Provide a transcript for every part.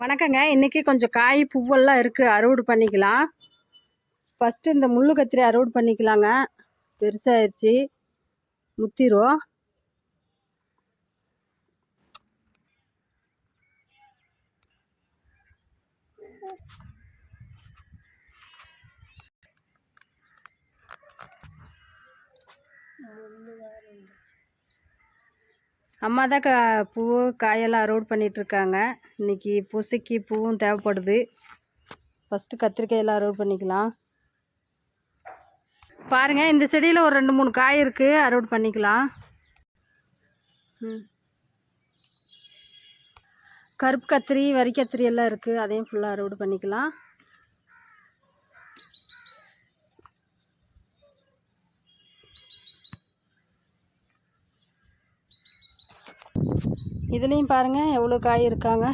வணக்கங்க. இன்றைக்கி கொஞ்சம் காய் பூவெல்லாம் இருக்குது அறுவடை பண்ணிக்கலாம். ஃபஸ்ட்டு இந்த முள்ளு கத்திரி அறுவடை பண்ணிக்கலாங்க. பெருசாகிடுச்சு முத்திரும். அம்மா தான் கா பூ காயெல்லாம் அறுவடை பண்ணிகிட்ருக்காங்க இன்றைக்கி இன்னைக்கு பூசைக்கு பூவும் தேவைப்படுது. ஃபஸ்ட்டு கத்திரிக்காயெல்லாம் அறுவடை பண்ணிக்கலாம். பாருங்கள் இந்த செடியில் ஒரு ரெண்டு மூணு காய் இருக்குது அறுவடை பண்ணிக்கலாம். ம். கருப்பு கத்திரி வரி கத்திரி எல்லாம் இருக்குது அதையும் ஃபுல்லாக அறுவடை பண்ணிக்கலாம். இதுலேயும் பாருங்கள் எவ்வளோ காய் இருக்காங்க.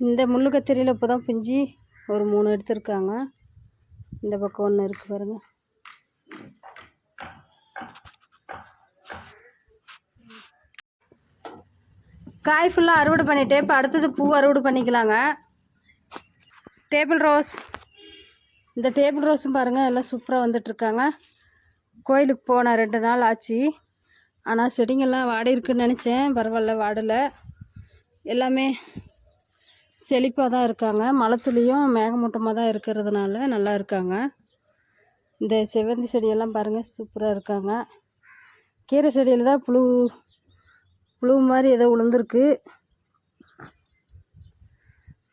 இந்த முள்ளு கத்திரியில் இப்போ தான் பிஞ்சு ஒரு மூணு எடுத்திருக்காங்க. இந்த பக்கம் ஒன்று இருக்குது பாருங்கள் காய் ஃபுல்லாக அறுவடை பண்ணிட்டேன் இப்போ அடுத்தது பூ அறுவடை பண்ணிக்கலாங்க. டேபிள் ரோஸ் இந்த டேபிள் ரோஸும் பாருங்கள் எல்லாம் சூப்பராக வந்துட்டுருக்காங்க. கோயிலுக்கு போனேன் ரெண்டு நாள் ஆச்சு. ஆனால் செடிங்கெல்லாம் வாடி இருக்குன்னு நினச்சேன். பரவாயில்ல வாடலை. எல்லாமே செழிப்பாக தான் இருக்காங்க. மழைத்துளியும் மேகமூட்டமாக தான் இருக்கிறதுனால நல்லா இருக்காங்க. இந்த செவ்வந்தி செடியெல்லாம் பாருங்கள் சூப்பராக இருக்காங்க. கீரை செடியில் தான் புழு புழு மாதிரி ஏதோ உளுந்துருக்கு.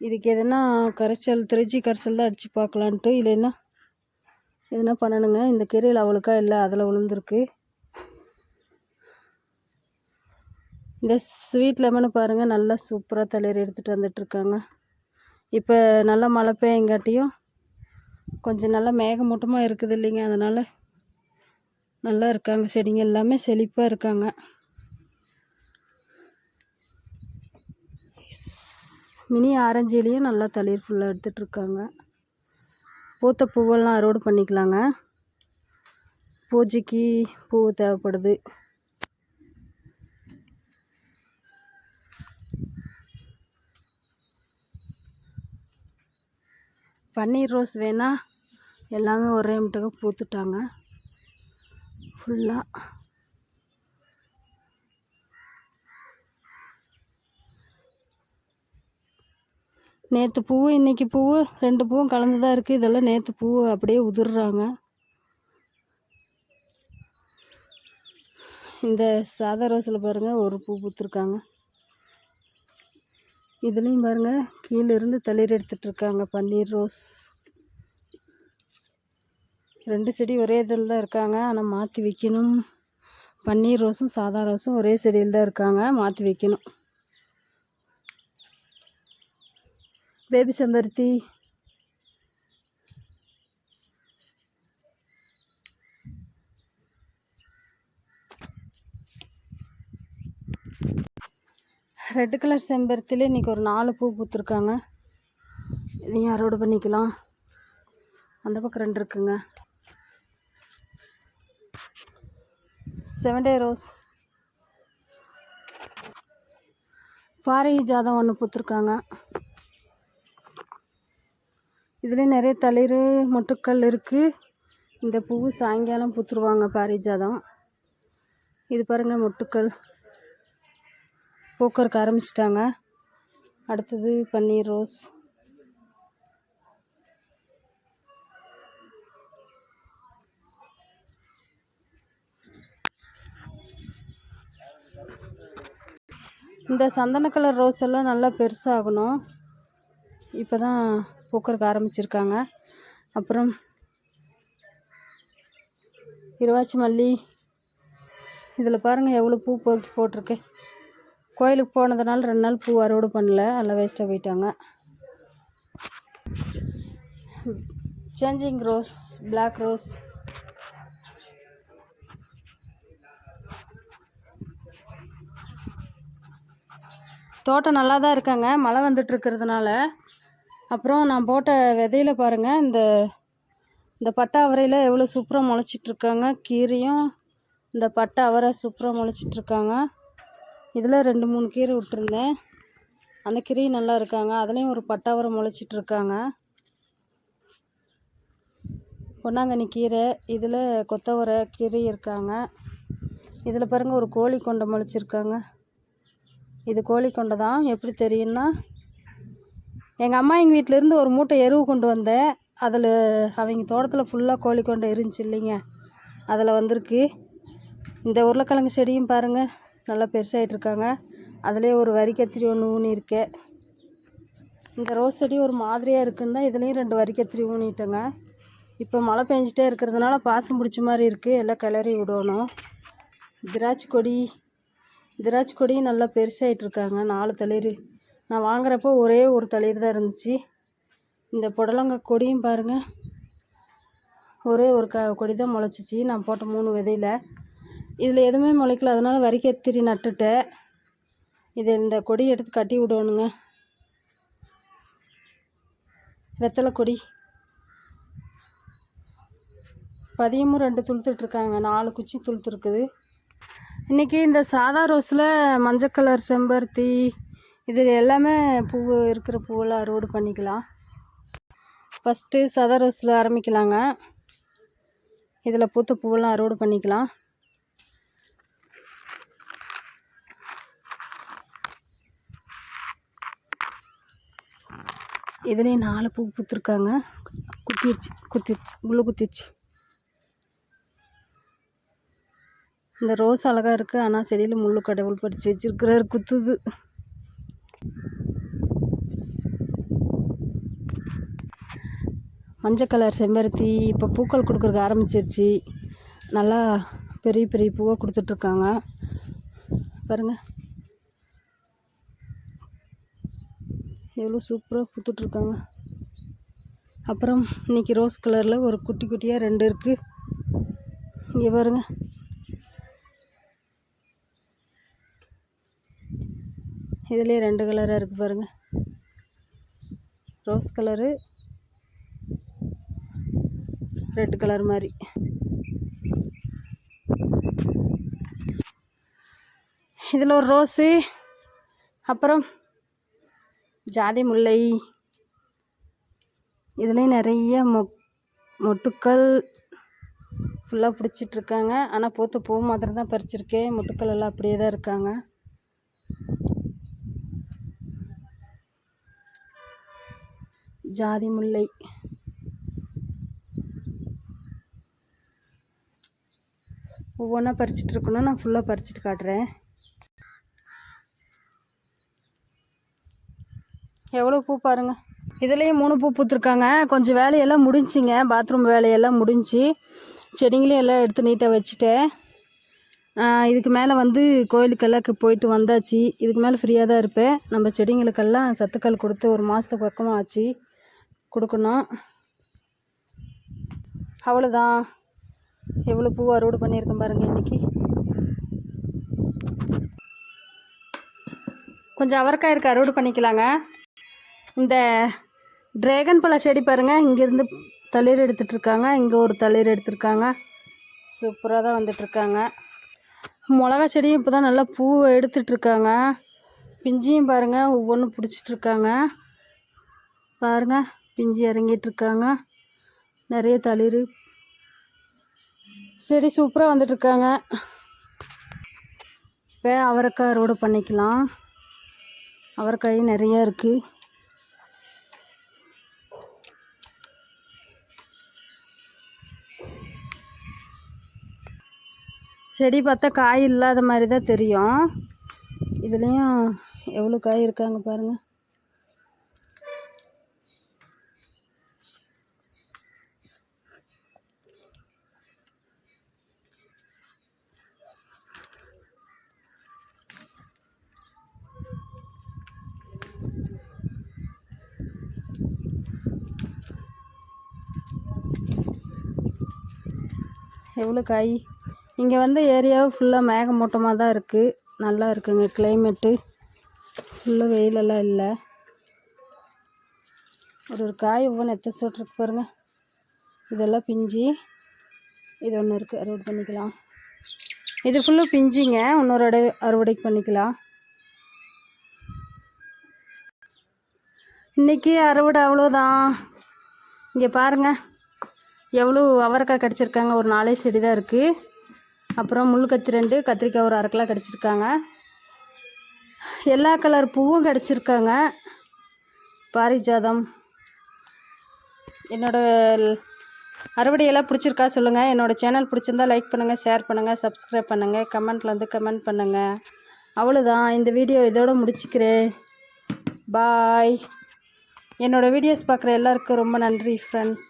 இதுக்கு எதனா கரைச்சல் திருச்சி கரைச்சல் தான் அடித்து பார்க்கலான்ட்டு இல்லைன்னா எதுனா பண்ணணுங்க. இந்த கீரையில் அவளுக்கா இல்லை. அதில் விழுந்துருக்கு இந்த ஸ்வீட் லெமனு பாருங்கள் நல்லா சூப்பராக தலையர் எடுத்துகிட்டு வந்துட்டுருக்காங்க இப்போ நல்லா மழை பெய்யங்காட்டியும் கொஞ்சம் நல்லா மேகமூட்டமாக இருக்குது இல்லைங்க. அதனால் நல்லா இருக்காங்க. செடிங்க எல்லாமே செழிப்பாக இருக்காங்க. மினி ஆரஞ்சுலேயும் நல்லா தளிர் ஃபுல்லாக எடுத்துகிட்ருக்காங்க பூத்த பூவெல்லாம் அறுவடை பண்ணிக்கலாங்க. பூஜைக்கு பூ தேவைப்படுது. பன்னீர் ரோஸ் வேணால் எல்லாமே ஒரே முட்டுக்கு பூத்துட்டாங்க. ஃபுல்லாக நேற்று பூவு இன்றைக்கி பூவு ரெண்டு பூவும் கலந்து தான் இருக்குது இதெல்லாம் நேற்று பூவு அப்படியே உதிர்றாங்க. இந்த சாதா ரோஸில் பாருங்கள் ஒரு பூ பூத்துருக்காங்க. இதுலேயும் பாருங்கள் கீழே இருந்து தளிர் எடுத்துகிட்ருக்காங்க பன்னீர் ரோஸ். ரெண்டு செடி ஒரே இதில் தான் இருக்காங்க. ஆனால் மாற்றி வைக்கணும். பன்னீர் ரோஸும் சாதா ரோஸும் ஒரே செடியில் தான் இருக்காங்க. மாற்றி வைக்கணும். பேபி செம்பருத்தி ரெட் கலர் செம்பருத்திலே இன்றைக்கி ஒரு நாலு பூ பூத்துருக்காங்க. இதையும் அறுவடை பண்ணிக்கலாம்? அந்த பக்கம் ரெண்டு இருக்குங்க. செவன் டே ரோஸ் பாறை ஜாதம் ஒன்று பூத்துருக்காங்க. இதுலேயும் நிறைய தளிர் மொட்டுக்கள் இருக்குது இந்த பூவு சாயங்காலம் பூத்துருவாங்க பாரிஜாதம். இது பாருங்கள் மொட்டுக்கள். பூக்கறக்கு ஆரம்பிச்சிட்டாங்க. அடுத்தது பன்னீர் ரோஸ். இந்த சந்தன கலர் ரோஸ் எல்லாம் நல்லா பெருசாகணும். இப்போ தான் பூக்கறக்கு ஆரம்பிச்சிருக்காங்க. அப்புறம் இருவாச்சி மல்லி. இதில் பாருங்கள் எவ்வளோ பூ பொறுக்கி போட்டிருக்கு. கோயிலுக்கு போனதுனால ரெண்டு நாள் பூ அறுவடை பண்ணல எல்லாம் வேஸ்ட்டாக போயிட்டாங்க. சேஞ்சிங் ரோஸ் பிளாக் ரோஸ் தோட்டம் நல்லா தான் இருக்காங்க மழை வந்துட்டு இருக்கிறதுனால. அப்புறம் நான் போட்ட விதையில பாருங்கள் இந்த இந்த பட்டை அவரையில் எவ்வளோ சூப்பராக முளைச்சிட்ருக்காங்க கீரையும் இந்த பட்டை அவரை சூப்பராக முளைச்சிட்ருக்காங்க இதில் ரெண்டு மூணு கீரை விட்டுருந்தேன். அந்த கீரையும் நல்லா இருக்காங்க. அதுலேயும் ஒரு பட்டை அவரை முளைச்சிட்ருக்காங்க பொன்னாங்கண்ணி கீரை இதில் கொத்தவரை கீரை இருக்காங்க. இதில் பாருங்கள் ஒரு கோழி கொண்டை முளைச்சிருக்காங்க. இது கோழி கொண்டை தான். எப்படி தெரியும்னா எங்கள் அம்மா எங்கள் வீட்டிலேருந்து ஒரு மூட்டை எருவு கொண்டு வந்தேன். அதில் அவங்க தோட்டத்தில் ஃபுல்லாக கோழி கொண்டை இருந்துச்சு இல்லைங்க. அதில் வந்திருக்கு. இந்த உருளைக்கிழங்கு செடியும் பாருங்கள் நல்லா பெருசாகிட்டு இருக்காங்க. அதுலேயே ஒரு வரிக்கத்திரி ஒன்று ஊனி இருக்கு இந்த ரோஸ் செடி ஒரு மாதிரியாக இருக்குன்னு தான் இதுலேயும் ரெண்டு வரிக்கத்திரி ஊனிட்டேங்க. இப்போ மழை பெஞ்சிட்டே இருக்கிறதுனால பாசம் பிடிச்ச மாதிரி இருக்குது எல்லாம் கிளறி விடணும். திராட்சை கொடி திராட்சை கொடியும் நல்லா பெருசாகிட்டு இருக்காங்க. நாலு தளிர் நான் வாங்குறப்போ ஒரே ஒரு தளிர் தான் இருந்துச்சு. இந்த புடலங்காய் கொடியும் பாருங்கள் ஒரே ஒரு க கொடி தான் முளைச்சிச்சு. நான் போட்ட மூணு விதையில். இதில் எதுவுமே முளைக்கல. அதனால் வரிக்கத்திரி நட்டுட்டேன். இது இந்த கொடி எடுத்து கட்டி விடணுங்க. வெத்தலை கொடி. பதியமும் ரெண்டு துளுத்துட்ருக்காங்க நாலு குச்சி துளுத்துருக்குது. இன்றைக்கி இந்த சாதா ரோஸில் மஞ்சள் கலர் செம்பருத்தி இது எல்லாமே பூ இருக்கிற பூவெல்லாம் அறுவடை பண்ணிக்கலாம். ஃபஸ்ட்டு சத ரோஸில் ஆரம்பிக்கலாங்க. இதில் பூத்த பூவெல்லாம் அறுவடை பண்ணிக்கலாம். இதுலேயும் நாலு பூ பூத்துருக்காங்க. குத்திடுச்சு குத்திடுச்சு உள்ளே குத்திடுச்சு இந்த ரோஸ் அழகாக இருக்குது ஆனால் செடியில் முள்ளு கடவுள் படித்து வச்சிருக்கிறாரு குத்துது. மஞ்சள் கலர் செம்பருத்தி இப்போ பூக்கள் கொடுக்குறக்கு ஆரம்பிச்சிருச்சு. நல்லா பெரிய பெரிய பூவாக கொடுத்துட்ருக்காங்க. பாருங்கள் எவ்வளோ சூப்பராக கொடுத்துட்ருக்காங்க அப்புறம் இன்றைக்கி ரோஸ் கலரில் ஒரு குட்டி குட்டியாக ரெண்டு இருக்குது இங்கே பாருங்கள் இதுலேயே ரெண்டு கலராக இருக்குது பாருங்கள் ரோஸ் கலரு ரெட் கலர் மாதிரி இதில் ஒரு ரோஸு அப்புறம் ஜாதி முல்லை. இதுலேயும் நிறைய மொ மொட்டுக்கள் ஃபுல்லாக பிடிச்சிட்ருக்காங்க ஆனால் பூத்த பூ மாத்திரம் தான் பறிச்சிருக்கேன் மொட்டுக்கள் எல்லாம் அப்படியே தான் இருக்காங்க. ஜாதி முல்லை. ஒவ்வொன்றா பறிச்சிட்டு இருக்கணும். நான் ஃபுல்லாக பறிச்சிட்டு காட்டுறேன். எவ்வளோ பூ பாருங்கள் இதுலேயும் மூணு பூ பூத்துருக்காங்க. கொஞ்சம் வேலையெல்லாம் முடிஞ்சிங்க. பாத்ரூம் வேலையெல்லாம் முடிஞ்சு செடிங்களையும் எல்லாம் எடுத்து நீட்டாக வச்சுட்டேன். இதுக்கு மேலே வந்து கோயிலுக்கெல்லாம் போயிட்டு வந்தாச்சு. இதுக்கு மேலே ஃப்ரீயாக தான் இருப்பேன். நம்ம செடிங்களுக்கெல்லாம் சத்துக்கள் கொடுத்து ஒரு மாதத்துக்கு பக்கமாக ஆச்சு. கொடுக்கணும். அவ்வளோதான் எவ்வளோ பூ அறுவடை பண்ணியிருக்கேன் பாருங்கள் இன்றைக்கி கொஞ்சம் அவரைக்காய் இருக்குது அறுவடை பண்ணிக்கலாங்க. இந்த ட்ரேகன் பழ செடி பாருங்கள் இங்கேருந்து தளிர் எடுத்துகிட்ருக்காங்க இங்கே ஒரு தளிர் எடுத்திருக்காங்க. சூப்பராக தான் வந்துட்டுருக்காங்க மிளகா செடியும் இப்போ தான் நல்லா பூ எடுத்துட்ருக்காங்க பிஞ்சியும் பாருங்கள் ஒவ்வொன்றும் பிடிச்சிட்ருக்காங்க பாருங்கள் பிஞ்சு இறங்கிட்டுருக்காங்க நிறைய தளிர் செடி சூப்பராக வந்துட்டுருக்காங்க. இப்போ அவரைக்காய் அறுவடை பண்ணிக்கலாம். அவரைக்காய் நிறையா இருக்குது செடி பார்த்தா காய் இல்லாத மாதிரி தான் தெரியும். இதுலேயும் எவ்வளோ காய் இருக்காங்க பாருங்கள் எவ்வளோ காய்? இங்கே வந்து ஏரியாவும் ஃபுல்லாக மேகமூட்டமாக தான் இருக்குது நல்லா இருக்குங்க கிளைமேட்டு ஃபுல்லாக வெயிலெல்லாம் இல்லை. ஒரு ஒரு காய் ஒவ்வொன்று எத்தனை சோட்ருக்கு பாருங்கள் இதெல்லாம் பிஞ்சு. இது ஒன்று இருக்குது அறுவடை பண்ணிக்கலாம். இது ஃபுல்லும் பிஞ்சுங்க. இன்னொரு அடை அறுவடைக்கு பண்ணிக்கலாம். இன்றைக்கி அறுவடை அவ்வளோதான். இங்கே பாருங்கள் எவ்வளோ அவரைக்காய் கிடச்சிருக்காங்க? ஒரு நாலே செடி தான் இருக்குது அப்புறம் முள் கத்தி ரெண்டு கத்திரிக்காய் ஒரு அரை கிலோ கிடச்சிருக்காங்க. எல்லா கலர் பூவும் கிடச்சிருக்காங்க. பாரிஜாதம். என்னோட அறுவடையெல்லாம் பிடிச்சிருக்கா சொல்லுங்கள் என்னோடய சேனல் பிடிச்சிருந்தா லைக் பண்ணுங்கள் ஷேர் பண்ணுங்கள் சப்ஸ்கிரைப் பண்ணுங்கள் கமெண்ட்டில் வந்து கமெண்ட் பண்ணுங்கள் அவ்வளோதான் இந்த வீடியோ இதோட முடிச்சுக்கிறேன். பாய். என்னோடய வீடியோஸ் பார்க்குற எல்லாருக்கும் ரொம்ப நன்றி ஃப்ரெண்ட்ஸ்